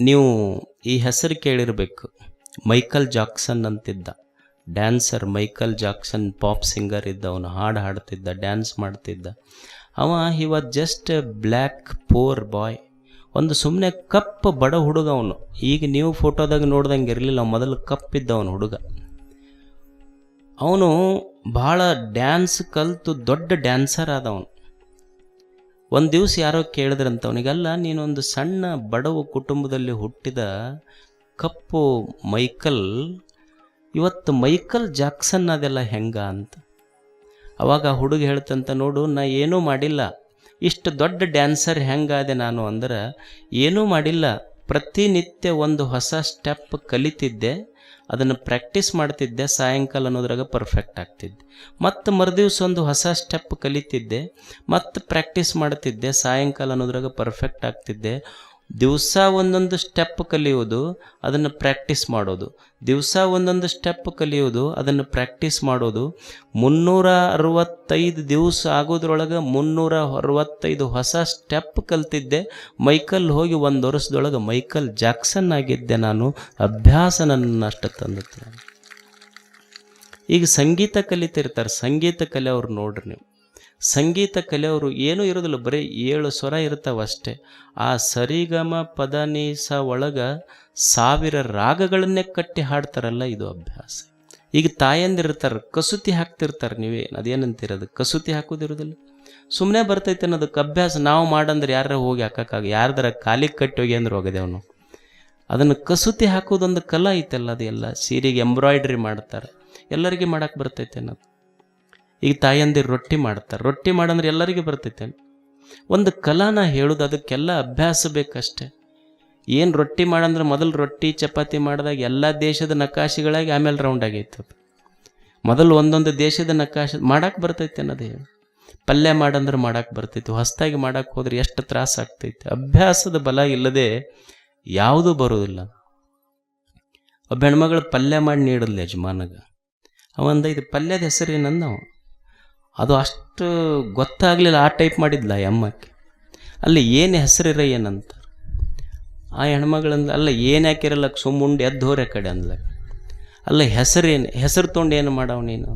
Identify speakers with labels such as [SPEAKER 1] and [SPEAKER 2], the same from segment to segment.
[SPEAKER 1] ನೀವು ಈ ಹೆಸರು ಕೇಳಿರಬೇಕು. ಮೈಕಲ್ ಜಾಕ್ಸನ್ ಅಂತಿದ್ದ. Dancer Michael Jackson, pop singer ಇದ್ದ ಅವನು ಹಾಡು ಹಾಡ್ತಿದ್ದ, ಡ್ಯಾನ್ಸ್ ಮಾಡ್ತಿದ್ದ. ಅವ he was just black, poor boy. ಒಂದು ಸುಮ್ಮನೆ ಕಪ್ಪ ಬಡ ಹುಡುಗ ಅವನು ಈಗ ನೀವು ಫೋಟೋದಾಗ ನೋಡ್ದಂಗೆ ಇರಲಿಲ್ಲ, ಮೊದಲು ಕಪ್ಪಿದ್ದ ಅವನು ಹುಡುಗ. ಅವನು ಭಾಳ ಡ್ಯಾನ್ಸ್ ಕಲಿತು ದೊಡ್ಡ ಡ್ಯಾನ್ಸರ್ ಆದವನು. ಒಂದು ದಿವಸ ಯಾರೋ ಕೇಳಿದ್ರಂತ ಅವನಿಗೆಲ್ಲ ನೀನೊಂದು ಸಣ್ಣ ಬಡವ ಕುಟುಂಬದಲ್ಲಿ ಹುಟ್ಟಿದ ಕಪ್ಪು ಮೈಕಲ್, ಇವತ್ತು ಮೈಕಲ್ ಜಾಕ್ಸನ್ ಅದೆಲ್ಲ ಹೆಂಗ ಅಂತ. ಅವಾಗ ಹುಡುಗ ಹೇಳ್ತಂತ ನೋಡು, ನಾ ಏನೂ ಮಾಡಿಲ್ಲ. ಇಷ್ಟು ದೊಡ್ಡ ಡ್ಯಾನ್ಸರ್ ಹೆಂಗಾದೆ ನಾನು ಅಂದ್ರೆ, ಏನೂ ಮಾಡಿಲ್ಲ. ಪ್ರತಿನಿತ್ಯ ಒಂದು ಹೊಸ ಸ್ಟೆಪ್ ಕಲಿತಿದ್ದೆ. ಅದನ್ನು ಪ್ರಾಕ್ಟೀಸ್ ಮಾಡ್ತಿದ್ದೆ, ಸಾಯಂಕಾಲ ಅನ್ನೋದ್ರಾಗ ಪರ್ಫೆಕ್ಟ್ ಆಗ್ತಿದ್ದೆ. ಮತ್ತು ಮರುದಿವ್ಸ ಒಂದು ಹೊಸ ಸ್ಟೆಪ್ ಕಲಿತಿದ್ದೆ, ಮತ್ತು ಪ್ರಾಕ್ಟೀಸ್ ಮಾಡ್ತಿದ್ದೆ, ಸಾಯಂಕಾಲ ಅನ್ನೋದ್ರಾಗ ಪರ್ಫೆಕ್ಟ್ ಆಗ್ತಿದ್ದೆ. ದಿವಸ ಒಂದೊಂದು ಸ್ಟೆಪ್ ಕಲಿಯೋದು ಅದನ್ನು ಪ್ರಾಕ್ಟೀಸ್ ಮಾಡೋದು. ದಿವಸ ಒಂದೊಂದು ಸ್ಟೆಪ್ ಕಲಿಯೋದು ಅದನ್ನು ಪ್ರಾಕ್ಟೀಸ್ ಮಾಡೋದು. ಮುನ್ನೂರ ಅರವತ್ತೈದು ದಿವಸ ಆಗೋದ್ರೊಳಗೆ ಮುನ್ನೂರ ಅರವತ್ತೈದು ಹೊಸ ಸ್ಟೆಪ್ ಕಲ್ತಿದ್ದೆ. ಮೈಕಲ್ ಹೋಗಿ ಒಂದು ವರ್ಷದೊಳಗೆ ಮೈಕಲ್ ಜಾಕ್ಸನ್ ಆಗಿದ್ದೆ ನಾನು. ಅಭ್ಯಾಸ ನನ್ನ ಅಷ್ಟು ತಂದಿತ್ತು ಈಗ ಸಂಗೀತ ಕಲಿತಿರ್ತಾರೆ. ಸಂಗೀತ ಕಲಿಯವ್ರು ನೋಡ್ರಿ ನೀವು. ಸಂಗೀತ ಕಲಿಯವರು ಏನೂ ಇರೋದಿಲ್ಲ ಬರೀ ಏಳು ಸ್ವರ ಇರ್ತಾವ ಅಷ್ಟೇ. ಆ ಸರಿಗಮ ಪದ ನೀಸ ಒಳಗ ಸಾವಿರ ರಾಗಗಳನ್ನೇ ಕಟ್ಟಿ ಹಾಡ್ತಾರಲ್ಲ, ಇದು ಅಭ್ಯಾಸ. ಈಗ ತಾಯಂದಿರ್ತಾರೆ ಕಸೂತಿ ಹಾಕ್ತಿರ್ತಾರೆ ನೀವೇ ಅದೇನಂತಿರೋದು ಕಸೂತಿ ಹಾಕೋದಿರೋದಿಲ್ಲ ಸುಮ್ಮನೆ ಬರ್ತೈತೆ ಅನ್ನೋದಕ್ಕೆ ಅಭ್ಯಾಸ ನಾವು ಮಾಡಂದ್ರೆ ಯಾರ ಹೋಗಿ ಹಾಕಕ್ಕಾಗ, ಯಾರ್ದಾರ ಕಾಲಿಗೆ ಕಟ್ಟಿ ಹೋಗಿ ಅಂದ್ರೆ ಹೋಗದೇವನು ಅದನ್ನು ಕಸೂತಿ ಹಾಕೋದೊಂದು ಕಲಾ ಐತಲ್ಲ, ಅದೆಲ್ಲ. ಸೀರೆಗೆ ಎಂಬ್ರಾಯ್ಡ್ರಿ ಮಾಡ್ತಾರೆ. ಎಲ್ಲರಿಗೆ ಮಾಡಕ್ಕೆ ಬರ್ತೈತೆ ಅನ್ನೋದು. ಈಗ ತಾಯಂದಿರು ರೊಟ್ಟಿ ಮಾಡ್ತಾರೆ. ರೊಟ್ಟಿ ಮಾಡಂದ್ರೆ ಎಲ್ಲರಿಗೂ ಬರ್ತೈತೆ ಒಂದು ಕಲಾನ ಹೇಳೋದು, ಅದಕ್ಕೆಲ್ಲ ಅಭ್ಯಾಸ ಬೇಕಷ್ಟೆ. ಏನು ರೊಟ್ಟಿ ಮಾಡಂದ್ರೆ ಮೊದಲು ರೊಟ್ಟಿ, ಚಪಾತಿ ಮಾಡಿದಾಗ ಎಲ್ಲ ದೇಶದ ನಕಾಶಿಗಳಾಗಿ ಆಮೇಲೆ ರೌಂಡ್ ಆಗೈತೆ ಮೊದಲು ಒಂದೊಂದು ದೇಶದ ನಕಾಶೆ ಮಾಡಕ್ಕೆ ಬರ್ತೈತೆ ಅನ್ನೋದು ಹೇಳಿ. ಪಲ್ಯ ಮಾಡಂದ್ರೆ ಮಾಡಕ್ಕೆ ಬರ್ತೈತಿ, ಹೊಸದಾಗಿ ಮಾಡಕ್ಕೆ ಹೋದ್ರೆ ಎಷ್ಟು ತ್ರಾಸ ಆಗ್ತೈತೆ. ಅಭ್ಯಾಸದ ಬಲ ಇಲ್ಲದೆ ಯಾವುದೂ ಬರೋದಿಲ್ಲ ಒಬ್ಬ ಹೆಣ್ಮಗಳು ಪಲ್ಯ ಮಾಡಿ ನೀಡಲ್ಲ ಯಜಮಾನಗ. ಅವಂದ ಇದು ಪಲ್ಯದ ಹೆಸರು ನಾವು ಅದು ಅಷ್ಟು ಗೊತ್ತಾಗಲಿಲ್ಲ. ಆ ಟೈಪ್ ಮಾಡಿದ್ಲ ಆ ಅಮ್ಮಕ್ಕೆ. ಅಲ್ಲಿ ಏನು ಹೆಸರಿರ ಏನಂತ? ಆ ಹೆಣ್ಮಗಳಂದ ಅಲ್ಲ ಏನು ಹಾಕಿರಲ್ಲ, ಸುಮ್ಮುಂಡು ಎದ್ದೋರೆ ಕಡೆ ಅಂದ್ಲ. ಅಲ್ಲ ಹೆಸರೇನು ಹೆಸರು ತೊಗೊಂಡು ಏನು ಮಾಡವ ನೀನು?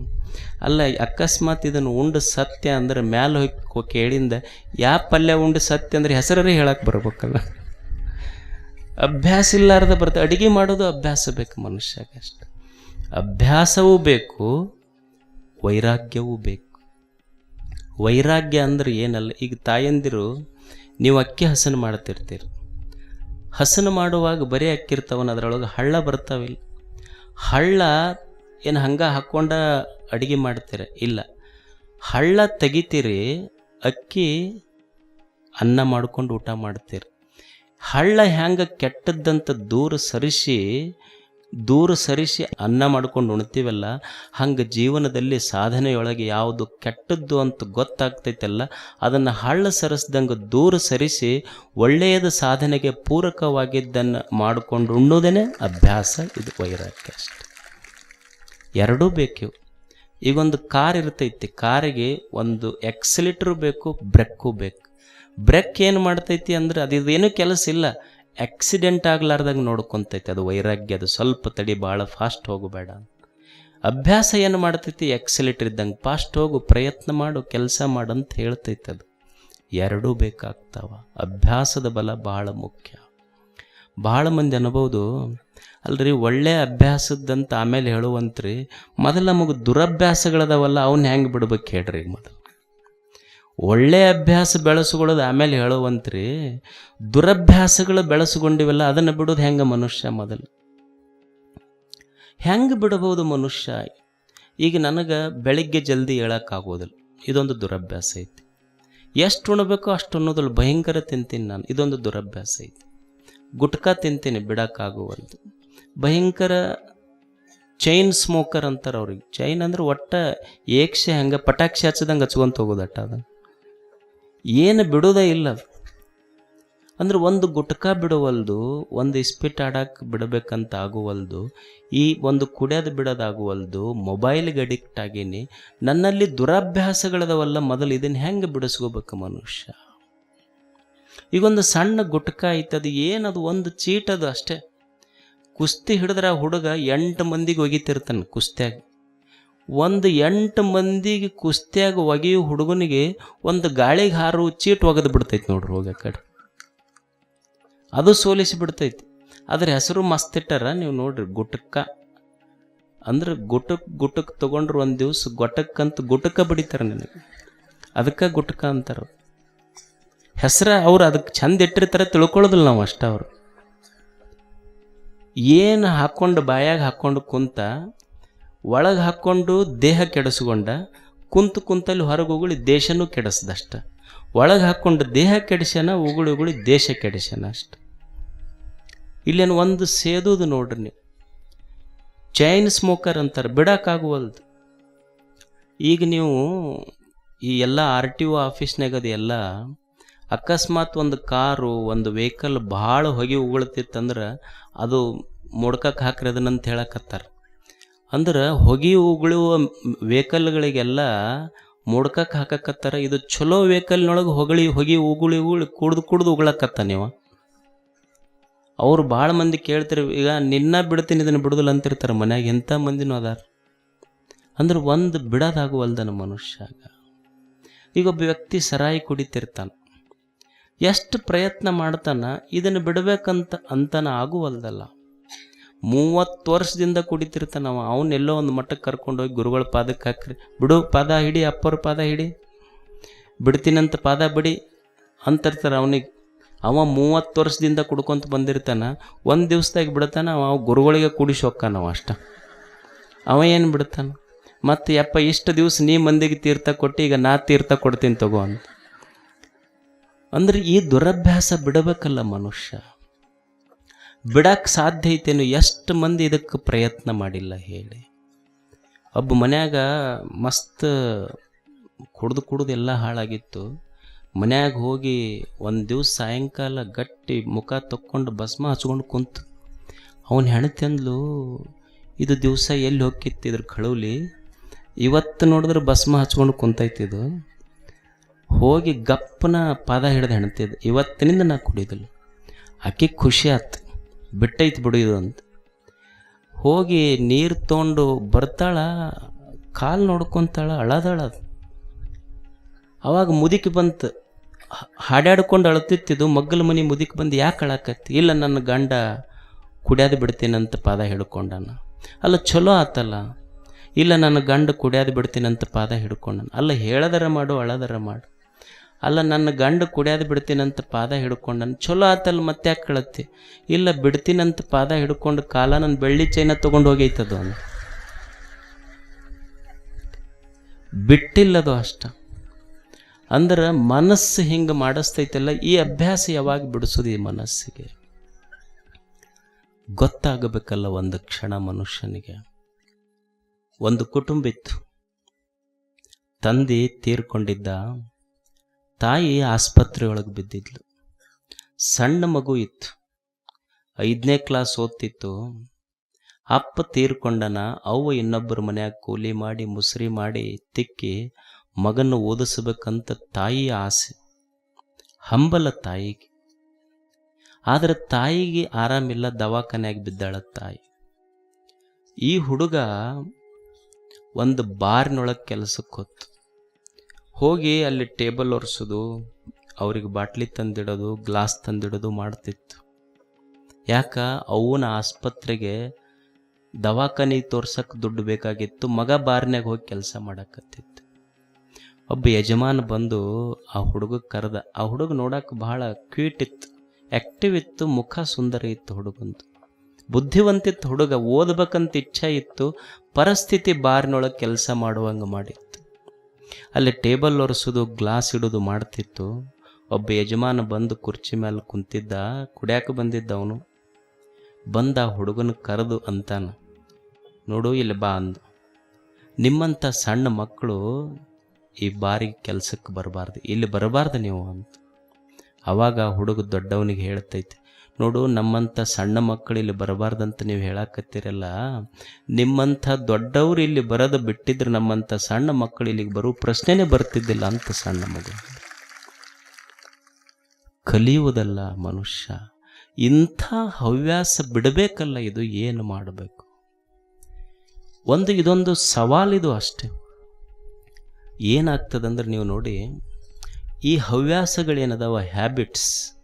[SPEAKER 1] ಅಲ್ಲ ಅಕಸ್ಮಾತ್ ಇದನ್ನು ಉಂಡು ಸತ್ಯ ಅಂದ್ರೆ ಮ್ಯಾಲೆ ಹೋಗಿ ಕೇಳಿಂದ, ಯಾ ಪಲ್ಯ ಉಂಡು ಸತ್ಯ ಅಂದ್ರೆ ಹೆಸರೇ ಹೇಳಕ್ಕೆ ಬರ್ಬೇಕಲ್ಲ. ಅಭ್ಯಾಸ ಇಲ್ಲಾರ್ದ ಬರ್ತದೆ ಅಡುಗೆ ಮಾಡೋದು ಅಭ್ಯಾಸ ಬೇಕು ಮನುಷ್ಯಕ್ಕೆ ಅಷ್ಟೆ. ಅಭ್ಯಾಸವೂ ಬೇಕು, ವೈರಾಗ್ಯವೂ ಬೇಕು. ವೈರಾಗ್ಯ ಅಂದ್ರೆ ಏನಲ್ಲ? ಈಗ ತಾಯಂದಿರು, ನೀವು ಅಕ್ಕಿ ಹಸನು ಮಾಡ್ತಿರ್ತೀರಿ. ಹಸನು ಮಾಡುವಾಗ ಬರೀ ಅಕ್ಕಿರ್ತಾವನ ಅದರೊಳಗೆ ಹಳ್ಳ ಬರ್ತಾವಿಲ್ಲ. ಹಳ್ಳ ಏನು ಹಂಗೆ ಹಾಕ್ಕೊಂಡ ಅಡುಗೆ ಮಾಡ್ತೀರ? ಇಲ್ಲ. ಹಳ್ಳ ತೆಗಿತೀರಿ, ಅಕ್ಕಿ ಅನ್ನ ಮಾಡ್ಕೊಂಡು ಊಟ ಮಾಡ್ತೀರಿ. ಹಳ್ಳ ಹೆಂಗೆ ಕೆಟ್ಟದ್ದಂತ ದೂರ ಸರಿಸಿ ದೂರ ಸರಿಸಿ ಅನ್ನ ಮಾಡ್ಕೊಂಡು ಉಣ್ತೀವಲ್ಲ, ಹಂಗೆ ಜೀವನದಲ್ಲಿ ಸಾಧನೆಯೊಳಗೆ ಯಾವುದು ಕೆಟ್ಟದ್ದು ಅಂತ ಗೊತ್ತಾಗ್ತೈತಲ್ಲ, ಅದನ್ನು ಹಳ್ಳ ಸರಿಸ್ದಂಗೆ ದೂರ ಸರಿಸಿ ಒಳ್ಳೆಯದ ಸಾಧನೆಗೆ ಪೂರಕವಾಗಿದ್ದನ್ನು ಮಾಡಿಕೊಂಡು ಉಣ್ಣೋದೇ ಅಭ್ಯಾಸ. ಇದು ವೈರಾಗ್ಯ ಅಷ್ಟೆ. ಎರಡೂ ಬೇಕು ಈಗೊಂದು ಕಾರ್ ಇರ್ತೈತಿ, ಕಾರಿಗೆ ಒಂದು ಎಕ್ಸಲಿಟ್ರು ಬೇಕು, ಬ್ರೆಕ್ಕು ಬೇಕು. ಬ್ರೆಕ್ ಏನು ಮಾಡ್ತೈತಿ ಅಂದ್ರೆ ಇದೇನೂ ಕೆಲಸ ಇಲ್ಲ. ಆಕ್ಸಿಡೆಂಟ್ ಆಗ್ಲಾರ್ದಂಗೆ ನೋಡ್ಕೊಂತೈತೆ. ಅದು ವೈರಾಗ್ಯ, ಅದು ಸ್ವಲ್ಪ ತಡಿ, ಭಾಳ ಫಾಸ್ಟ್ ಹೋಗಬೇಡ ಅಭ್ಯಾಸ ಏನು ಮಾಡ್ತೈತಿ? ಎಕ್ಸಲಿಟರ್ ಇದ್ದಂಗೆ ಫಾಸ್ಟ್ ಹೋಗು, ಪ್ರಯತ್ನ ಮಾಡು, ಕೆಲಸ ಮಾಡು ಅಂತ ಹೇಳ್ತೈತಿ ಅದು. ಎರಡೂ ಬೇಕಾಗ್ತಾವ. ಅಭ್ಯಾಸದ ಬಲ ಭಾಳ ಮುಖ್ಯ. ಭಾಳ ಮಂದಿ ಅನ್ಬೋದು, ಅಲ್ರಿ ಒಳ್ಳೆ ಅಭ್ಯಾಸದಂತ ಆಮೇಲೆ ಹೇಳುವಂತ್ರಿ, ಮೊದಲು ನಮಗೆ ದುರಭ್ಯಾಸಗಳದವಲ್ಲ ಅವನ್ನ ಹೆಂಗೆ ಬಿಡ್ಬೇಕು ಹೇಳ್ರಿ ಮೊದಲು. ಒಳ್ಳೆ ಅಭ್ಯಾಸ ಬೆಳೆಸ್ಕೊಳ್ಳೋದು ಆಮೇಲೆ ಹೇಳುವಂತ್ರಿ, ದುರಭ್ಯಾಸಗಳು ಬೆಳೆಸ್ಕೊಂಡಿವಲ್ಲ ಅದನ್ನು ಬಿಡೋದು ಹೆಂಗೆ ಮನುಷ್ಯ ಮೊದಲು? ಹೆಂಗೆ ಬಿಡಬಹುದು ಮನುಷ್ಯ? ಈಗ ನನಗೆ ಬೆಳಿಗ್ಗೆ ಜಲ್ದಿ ಹೇಳೋಕ್ಕಾಗೋದಿಲ್ಲ. ಇದೊಂದು ದುರಭ್ಯಾಸ ಐತಿ. ಎಷ್ಟು ಉಣಬೇಕೋ ಅಷ್ಟು ಅನ್ನೋದಿಲ್ಲ ಭಯಂಕರ ತಿಂತೀನಿ ನಾನು. ಇದೊಂದು ದುರಭ್ಯಾಸ ಐತಿ. ಗುಟ್ಕಾ ತಿಂತೀನಿ ಬಿಡೋಕ್ಕಾಗುವಂತ ಭಯಂಕರ ಚೈನ್ ಸ್ಮೋಕರ್ ಅಂತಾರೆ ಅವ್ರಿಗೆ. ಚೈನ್ ಅಂದ್ರೆ ಒಟ್ಟ ಏಕ್ಷೆ ಹೆಂಗೆ ಪಟಾಕ್ಷಿ ಹಚ್ಚದಂಗೆ ಹಚ್ಕೊಂತ ಹೋಗೋದಟ್ಟ ಅದನ್ನು. ಏನು ಬಿಡೋದೇ ಇಲ್ಲ. ಅದು ಅಂದ್ರೆ ಒಂದು ಗುಟ್ಕ ಬಿಡುವಲ್ದು, ಒಂದು ಇಸ್ಪಿಟ್ ಆಡಕ್ಕೆ ಬಿಡಬೇಕಂತ ಆಗುವಲ್ದು, ಈ ಒಂದು ಕುಡಿಯೋದು ಬಿಡೋದಾಗುವಲ್ದು, ಮೊಬೈಲ್ಗೆ ಅಡಿಕ್ಟ್ ಆಗೀನಿ, ನನ್ನಲ್ಲಿ ದುರಭ್ಯಾಸಗಳದವಲ್ಲ, ಮೊದಲು ಇದನ್ನು ಹೆಂಗೆ ಬಿಡಿಸ್ಕೋಬೇಕು ಮನುಷ್ಯ? ಈಗೊಂದು ಸಣ್ಣ ಗುಟ್ಕ ಐತದು, ಏನದು, ಒಂದು ಚೀಟದು ಅಷ್ಟೇ. ಕುಸ್ತಿ ಹಿಡಿದ್ರೆ ಹುಡುಗ ಎಂಟು ಮಂದಿಗೆ ಒಗಿತಿರ್ತಾನೆ ಕುಸ್ತ್ಯಾಗ. ಒಂದು ಎಂಟು ಮಂದಿಗೆ ಕುಸ್ತ್ಯಾಗ ಒಗೆಯೋ ಹುಡುಗನಿಗೆ ಒಂದು ಗಾಳಿಗೆ ಹಾರು ಚೀಟ್ ಒಗೆದು ಬಿಡ್ತೈತಿ ನೋಡ್ರಿ ಹೋಗಿ ಅದು ಸೋಲಿಸಿ ಬಿಡ್ತೈತಿ. ಅದ್ರ ಹೆಸರು ಮಸ್ತ್ ಇಟ್ಟಾರ ನೀವು ನೋಡ್ರಿ ಗುಟಕ್ಕ ಅಂದ್ರೆ ಗುಟಕ್ ಗುಟಕ್ ತೊಗೊಂಡ್ರು ಒಂದು ದಿವಸ ಗೊಟಕ್ಕಂತ ಗುಟಕ ಬಡಿತಾರೆ ನನಗೆ. ಅದಕ್ಕೆ ಗುಟಕ ಅಂತಾರೆ ಹೆಸರು ಅವ್ರು ಅದಕ್ಕೆ ಚಂದ ಇಟ್ಟಿರ್ತಾರೆ ತಿಳ್ಕೊಳ್ಳೋದಿಲ್ಲ ನಾವು ಅಷ್ಟ ಅವರು. ಏನು ಹಾಕ್ಕೊಂಡು ಬಾಯಾಗ ಹಾಕ್ಕೊಂಡು ಕುಂತ ಒಳಗೆ ಹಾಕ್ಕೊಂಡು ದೇಹ ಕೆಡಿಸ್ಕೊಂಡ ಕುಂತು ಕುಂತಲ್ಲಿ ಹೊರಗೆ ಉಗುಳಿ ದೇಶನೂ ಕೆಡಿಸ್ದಷ್ಟ. ಒಳಗೆ ಹಾಕ್ಕೊಂಡು ದೇಹ ಕೆಡಿಸ್ಯಾನ, ಉಗುಳಿ ಉಗುಳಿ ದೇಶ ಕೆಡಿಸ್ಯಾನ ಅಷ್ಟ. ಇಲ್ಲೇನು ಒಂದು ಸೇದುದು ನೋಡ್ರಿ ನೀವು. ಚೈನ್ ಸ್ಮೋಕರ್ ಅಂತಾರೆ ಬಿಡೋಕ್ಕಾಗುವಲ್ದು ಈಗ ನೀವು ಈ ಎಲ್ಲ ಆರ್ ಟಿ ಒ ಆಫೀಸ್ನಾಗ ಅದು ಎಲ್ಲ ಅಕಸ್ಮಾತ್ ಒಂದು ಕಾರು, ಒಂದು ವೆಹಿಕಲ್ ಭಾಳ ಹೊಗೆ ಉಗುಳ್ತಿತ್ತಂದ್ರೆ ಅದು ಮುಡ್ಕಕ್ಕೆ ಹಾಕ್ರಿ ಅದನ್ನಂತ ಹೇಳಕತ್ತಾರ. ಅಂದ್ರೆ ಹೊಗೆ ಉಗುಳುವ ವೆಹಿಕಲ್ಗಳಿಗೆಲ್ಲ ಮುಡ್ಕಕ್ಕೆ ಹಾಕಕತ್ತಾರ. ಇದು ಚಲೋ ವೆಹಿಕಲ್ನೊಳಗೆ ಹೊಗಳಿ, ಹೊಗೆ ಉಗುಳಿ ಉಗುಳಿ ಕುಡ್ದು ಕುಡ್ದು ಉಗುಳಕತ್ತ ನೀವು. ಅವ್ರು ಭಾಳ ಮಂದಿ ಕೇಳ್ತಾರೆ, ಈಗ ನಿನ್ನ ಬಿಡ್ತೀನಿ, ಇದನ್ನು ಬಿಡುದಿಲ್ಲ ಅಂತಿರ್ತಾರೆ ಮನ್ಯಾಗ. ಎಂಥ ಮಂದಿನೂ ಅದಾರ. ಅಂದ್ರೆ ಒಂದು ಬಿಡೋದಾಗುವಲ್ದ ನಮ್ಮ ಮನುಷ್ಯಾಗ. ಈಗ ಒಬ್ಬ ವ್ಯಕ್ತಿ ಸರಾಯಿ ಕುಡಿತಿರ್ತಾನೆ. ಎಷ್ಟು ಪ್ರಯತ್ನ ಮಾಡ್ತಾನ, ಇದನ್ನು ಬಿಡಬೇಕಂತ ಅಂತನ ಆಗುವಲ್ದಲ್ಲ. ಮೂವತ್ತು ವರ್ಷದಿಂದ ಕುಡಿತಿರ್ತಾನ ಅವ ಅವನ್ನೆಲ್ಲೋ ಒಂದು ಮಟ್ಟಕ್ಕೆ ಕರ್ಕೊಂಡೋಗಿ ಗುರುಗಳ ಪಾದಕ್ಕೆ ಹಾಕ್ರಿ. ಬಿಡು, ಪಾದ ಹಿಡಿ, ಅಪ್ಪರ ಪಾದ ಹಿಡಿ. ಬಿಡ್ತೀನಂತ ಪಾದ ಬಿಡಿ. ಅಂತಿರ್ತಾರೆ ಅವನಿಗೆ. ಅವ ಮೂವತ್ತು ವರ್ಷದಿಂದ ಕುಡ್ಕೊಂತ ಬಂದಿರ್ತಾನ. ಒಂದು ದಿವ್ಸದಾಗ ಬಿಡ್ತಾನ, ಅವ ಗುರುಗಳಿಗೆ ಕುಡಿಸಿ ಅವ ಅಷ್ಟ. ಅವ ಏನು ಬಿಡ್ತಾನ? ಮತ್ತು ಯಪ್ಪ, ಇಷ್ಟು ದಿವಸ ನೀ ಮಂದಿಗೆ ತೀರ್ಥ ಕೊಟ್ಟು, ಈಗ ನಾ ತೀರ್ಥ ಕೊಡ್ತೀನಿ ತಗೋ ಅಂತ. ಅಂದ್ರೆ ಈ ದುರಭ್ಯಾಸ ಬಿಡಬೇಕಲ್ಲ ಮನುಷ್ಯ. ಬಿಡಕ್ಕೆ ಸಾಧ್ಯ ಐತೇನು ಎಷ್ಟು ಮಂದಿ ಇದಕ್ಕೆ ಪ್ರಯತ್ನ ಮಾಡಿಲ್ಲ ಹೇಳಿ. ಒಬ್ಬ ಮನ್ಯಾಗ ಮಸ್ತ್ ಕುಡ್ದು ಕುಡ್ದು ಎಲ್ಲ ಹಾಳಾಗಿತ್ತು. ಮನ್ಯಾಗ ಹೋಗಿ ಒಂದು ದಿವಸ ಸಾಯಂಕಾಲ ಗಟ್ಟಿ ಮುಖ ತಕ್ಕೊಂಡು ಭಸ್ಮ ಹಚ್ಕೊಂಡು ಕುಂತು. ಅವನು ಹೆಣತಿ ಅಂದ್ಲು ಇದು ದಿವಸ ಎಲ್ಲಿ ಹೋಗಿತ್ತು ಇದ್ರ ಕಳುವಲಿ ಇವತ್ತು ನೋಡಿದ್ರೆ ಭಸ್ಮ ಹಚ್ಕೊಂಡು ಕುಂತೈತಿದು ಹೋಗಿ ಗಪ್ಪನ ಪಾದ ಹಿಡ್ದು ಹೆಣ್ತಿದ್ದು. ಇವತ್ತಿನಿಂದ ನಾ ಕುಡಿದಿಲ್ಲ. ಆಕೆ ಖುಷಿ ಆತು. ಬಿಟ್ಟೈತಿ ಬಿಡು ಅಂತ. ಹೋಗಿ ನೀರು ತೊಗೊಂಡು ಬರ್ತಾಳ, ಕಾಲು ನೋಡ್ಕೊತಾಳ, ಅಳದಾಳ ಅದು. ಅವಾಗ ಮುದುಕಿ ಬಂತು. ಹಾಡಾಡ್ಕೊಂಡು ಅಳತಿತ್ತಿದ್ದು ಮಗ್ಗಲ ಮನೆ ಮುದುಕಿ ಬಂದು ಯಾಕೆ ಅಳಕತ್ತಿ? ಇಲ್ಲ, ನನ್ನ ಗಂಡ ಕುಡಿಯೋದು ಬಿಡ್ತೀನಂತ ಪಾದ ಹಿಡ್ಕೊಂಡಾನ. ಅಲ್ಲ, ಚಲೋ ಆತಲ್ಲ. ಇಲ್ಲ, ನನ್ನ ಗಂಡ ಕುಡಿಯೋದು ಬಿಡ್ತೀನಂತ ಪಾದ ಹಿಡ್ಕೊಂಡಾನ. ಅಲ್ಲ, ಹೇಳದರ ಮಾಡು, ಅಳದರ ಮಾಡು. ಅಲ್ಲ, ನನ್ನ ಗಂಡ ಕುಡಿಯೋದು ಬಿಡ್ತೀನಂತ ಪಾದ ಹಿಡ್ಕೊಂಡನು ಚಲೋ ಆತಲ್ಲ ಮತ್ತೆ ಯಾಕೆ ಕಳತ್ತಿ ಇಲ್ಲ, ಬಿಡ್ತೀನಂತ ಪಾದ ಹಿಡ್ಕೊಂಡು ಕಾಲ ನನ್ನ ಬೆಳ್ಳಿ ಚೈನ ತೊಗೊಂಡು ಹೋಗೈತದು ಅಂತ ಬಿಟ್ಟಿಲ್ಲದು ಅಷ್ಟ. ಅಂದ್ರೆ ಮನಸ್ಸು ಹಿಂಗೆ ಮಾಡಿಸ್ತೈತಲ್ಲ, ಈ ಅಭ್ಯಾಸ ಯಾವಾಗ ಬಿಡಿಸೋದು ಈ ಮನಸ್ಸಿಗೆ? ಗೊತ್ತಾಗಬೇಕಲ್ಲ ಒಂದು ಕ್ಷಣ ಮನುಷ್ಯನಿಗೆ. ಒಂದು ಕುಟುಂಬ ಇತ್ತು. ತಂದೆ ತೀರ್ಕೊಂಡಿದ್ದ ತಾಯಿ ಆಸ್ಪತ್ರೆ ಒಳಗೆ ಬಿದ್ದಿದ್ಲು. ಸಣ್ಣ ಮಗು ಇತ್ತು. ಐದನೇ ಕ್ಲಾಸ್ ಓದ್ತಿತ್ತು. ಅಪ್ಪ ತೀರ್ಕೊಂಡನ ಅವ ಇನ್ನೊಬ್ಬರ ಮನ್ಯಾಗ ಕೂಲಿ ಮಾಡಿ, ಮುಸ್ರಿ ಮಾಡಿ ತಿಕ್ಕಿ ಮಗನ ಓದಿಸ್ಬೇಕಂತ ತಾಯಿಯ ಆಸೆ. ಹಂಬಲ ತಾಯಿಗೆ. ಆದರೆ ತಾಯಿಗೆ ಆರಾಮಿಲ್ಲ, ದವಾಖಾನೆಯಾಗಿ ಬಿದ್ದಾಳ ತಾಯಿ. ಈ ಹುಡುಗ ಒಂದು ಬಾರ್ನೊಳಗೆ ಕೆಲಸಕ್ಕೆ ಹೊತ್ತು. ಹೋಗಿ ಅಲ್ಲಿ ಟೇಬಲ್ ಒರೆಸೋದು, ಅವ್ರಿಗೆ ಬಾಟ್ಲಿ ತಂದಿಡೋದು, ಗ್ಲಾಸ್ ತಂದಿಡೋದು ಮಾಡ್ತಿತ್ತು. ಯಾಕ? ಅವನ ಆಸ್ಪತ್ರೆಗೆ ದವಾಖಾನೆ ತೋರ್ಸಕ್ಕೆ ದುಡ್ಡು ಬೇಕಾಗಿತ್ತು, ಮಗ ಬಾರ್ನ್ಯಾಗ ಹೋಗಿ ಕೆಲಸ ಮಾಡಕತ್ತಿತ್ತು. ಒಬ್ಬ ಯಜಮಾನ ಬಂದು ಆ ಹುಡುಗ ಕರೆದ. ಆ ಹುಡುಗ ನೋಡಕ್ಕೆ ಬಹಳ ಕ್ಯೂಟ್ ಇತ್ತು. ಆ್ಯಕ್ಟಿವ್ ಇತ್ತು, ಮುಖ ಸುಂದರ ಇತ್ತು ಹುಡುಗಂದು. ಬುದ್ಧಿವಂತಿತ್ತು ಹುಡುಗ, ಓದ್ಬೇಕಂತ ಇಚ್ಛೆ ಇತ್ತು, ಪರಿಸ್ಥಿತಿ ಬಾರ್ನೊಳಗೆ ಕೆಲಸ ಮಾಡುವಂಗೆ ಮಾಡಿತ್ತು. ಅಲ್ಲಿ ಟೇಬಲ್ ಒರೆಸೋದು, ಗ್ಲಾಸ್ ಇಡೋದು ಮಾಡ್ತಿತ್ತು. ಒಬ್ಬ ಯಜಮಾನ ಬಂದು ಕುರ್ಚಿ ಮೇಲೆ ಕುಂತಿದ್ದ, ಕುಡ್ಯಾಕೆ ಬಂದಿದ್ದ ಅವನು ಬಂದ ಹುಡುಗನ ಕರೆದು ಅಂತಾನ, ನೋಡು, ಇಲ್ಲಿ ಬಾ ಅಂದು. ನಿಮ್ಮಂಥ ಸಣ್ಣ ಮಕ್ಕಳು ಈ ಬಾರಿ ಕೆಲಸಕ್ಕೆ ಬರಬಾರ್ದು, ಇಲ್ಲಿ ಬರಬಾರ್ದು ನೀವು ಅಂತ. ಅವಾಗ ಹುಡುಗ ದೊಡ್ಡವನಿಗೆ ಹೇಳ್ತೈತೆ ನೋಡು ನಮ್ಮಂಥ ಸಣ್ಣ ಮಕ್ಕಳು ಇಲ್ಲಿ ಬರಬಾರ್ದಂತ ನೀವು ಹೇಳಾಕತ್ತೀರಲ್ಲ. ನಿಮ್ಮಂಥ ದೊಡ್ಡವರು ಇಲ್ಲಿ ಬರೋದು ಬಿಟ್ಟಿದ್ರೆ ನಮ್ಮಂಥ ಸಣ್ಣ ಮಕ್ಕಳು ಇಲ್ಲಿಗೆ ಬರೋ ಪ್ರಶ್ನೆನೇ ಬರ್ತಿದ್ದಿಲ್ಲ ಅಂತ ಸಣ್ಣ ಮಗು. ಕಲಿಯುವುದಲ್ಲ ಮನುಷ್ಯ. ಇಂಥ ಹವ್ಯಾಸ ಬಿಡಬೇಕಲ್ಲ, ಇದು ಏನು ಮಾಡಬೇಕು? ಒಂದು ಇದೊಂದು ಸವಾಲಿದು ಅಷ್ಟೆ. ಏನಾಗ್ತದಂದ್ರೆ ನೀವು ನೋಡಿ, ಈ ಹವ್ಯಾಸಗಳೇನದವ? ಹ್ಯಾಬಿಟ್ಸ್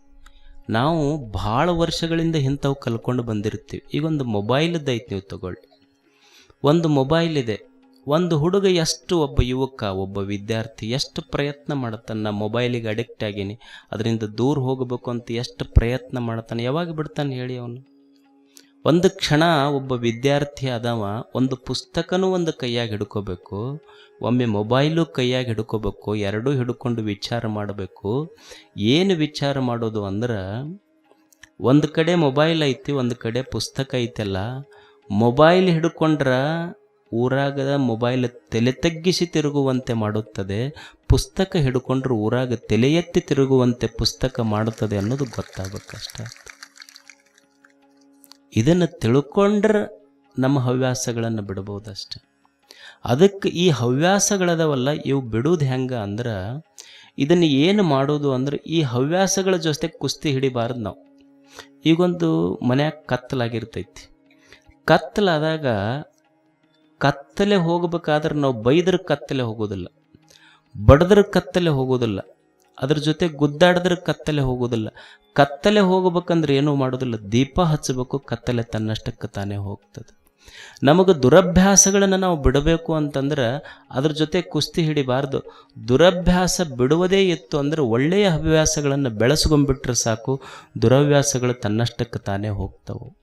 [SPEAKER 1] ನಾವು ಭಾಳ ವರ್ಷಗಳಿಂದ ಇಂಥವು ಕಲ್ಕೊಂಡು ಬಂದಿರ್ತೀವಿ ಈಗ ಒಂದು ಮೊಬೈಲದ್ದು ಐತೆ ನೀವು ತಗೊಳ್ಳಿ. ಒಂದು ಮೊಬೈಲ್ ಇದೆ. ಒಂದು ಹುಡುಗ ಎಷ್ಟು ಒಬ್ಬ ಯುವಕ, ಒಬ್ಬ ವಿದ್ಯಾರ್ಥಿ ಎಷ್ಟು ಪ್ರಯತ್ನ ಮಾಡ್ತಾನೆ ನಾ ಮೊಬೈಲಿಗೆ ಅಡಿಕ್ಟ್ ಆಗೀನಿ, ಅದರಿಂದ ದೂರ ಹೋಗಬೇಕು ಅಂತ ಎಷ್ಟು ಪ್ರಯತ್ನ ಮಾಡ್ತಾನೆ, ಯಾವಾಗ ಬಿಡ್ತಾನೆ ಹೇಳಿ ಅವನು? ಒಂದು ಕ್ಷಣ ಒಬ್ಬ ವಿದ್ಯಾರ್ಥಿ ಆದವ, ಒಂದು ಪುಸ್ತಕನೂ ಒಂದು ಕೈಯಾಗಿ ಹಿಡ್ಕೋಬೇಕು, ಒಮ್ಮೆ ಮೊಬೈಲು ಕೈಯಾಗಿ ಹಿಡ್ಕೋಬೇಕು, ಎರಡೂ ಹಿಡ್ಕೊಂಡು ವಿಚಾರ ಮಾಡಬೇಕು. ಏನು ವಿಚಾರ ಮಾಡೋದು ಅಂದ್ರೆ, ಒಂದು ಕಡೆ ಮೊಬೈಲ್ ಐತಿ, ಒಂದು ಕಡೆ ಪುಸ್ತಕ ಐತಲ್ಲ, ಮೊಬೈಲ್ ಹಿಡ್ಕೊಂಡ್ರೆ ಊರಾಗದ ಮೊಬೈಲ್ ತಲೆ ತಗ್ಗಿಸಿ ತಿರುಗುವಂತೆ ಮಾಡುತ್ತದೆ, ಪುಸ್ತಕ ಹಿಡ್ಕೊಂಡ್ರೆ ಊರಾಗ ತಲೆ ಎತ್ತಿ ತಿರುಗುವಂತೆ ಪುಸ್ತಕ ಮಾಡುತ್ತದೆ ಅನ್ನೋದು ಗೊತ್ತಾಗಬೇಕಷ್ಟೇ. ಇದನ್ನು ತಿಳ್ಕೊಂಡ್ರೆ ನಮ್ಮ ಹವ್ಯಾಸಗಳನ್ನು ಬಿಡ್ಬೋದಷ್ಟೆ. ಅದಕ್ಕೆ ಈ ಹವ್ಯಾಸಗಳದವಲ್ಲ, ಇವು ಬಿಡೋದು ಹೆಂಗೆ ಅಂದ್ರೆ, ಇದನ್ನು ಏನು ಮಾಡೋದು ಅಂದ್ರೆ, ಈ ಹವ್ಯಾಸಗಳ ಜೊತೆ ಕುಸ್ತಿ ಹಿಡಿಬಾರ್ದು ನಾವು. ಈಗೊಂದು ಮನ್ಯಾಗ ಕತ್ತಲಾಗಿರ್ತೈತಿ. ಕತ್ತಲಾದಾಗ ಕತ್ತಲೆ ಹೋಗ್ಬೇಕಾದ್ರೆ ನಾವು ಬೈದ್ರ ಕತ್ತಲೆ ಹೋಗೋದಿಲ್ಲ. ಬಡದ್ರ ಕತ್ತಲೆ ಹೋಗೋದಿಲ್ಲ. ಅದ್ರ ಜೊತೆ ಗುದ್ದಾಡಿದ್ರೆ ಕತ್ತಲೆ ಹೋಗೋದಿಲ್ಲ. ಕತ್ತಲೆ ಹೋಗ್ಬೇಕಂದ್ರೆ ಏನೂ ಮಾಡೋದಿಲ್ಲ. ದೀಪ ಹಚ್ಚಬೇಕು, ಕತ್ತಲೆ ತನ್ನಷ್ಟಕ್ಕೆ ತಾನೇ ಹೋಗ್ತದೆ. ನಮಗೆ ದುರಭ್ಯಾಸಗಳನ್ನು ನಾವು ಬಿಡಬೇಕು ಅಂತಂದ್ರೆ ಅದ್ರ ಜೊತೆ ಕುಸ್ತಿ ಹಿಡಿಬಾರ್ದು. ದುರಭ್ಯಾಸ ಬಿಡುವುದೇ ಇತ್ತು ಅಂದರೆ ಒಳ್ಳೆಯ ಹವ್ಯಾಸಗಳನ್ನು ಬೆಳೆಸ್ಕೊಂಡ್ಬಿಟ್ರೆ ಸಾಕು. ದುರಭ್ಯಾಸಗಳು ತನ್ನಷ್ಟಕ್ಕೆ ತಾನೇ ಹೋಗ್ತವೆ.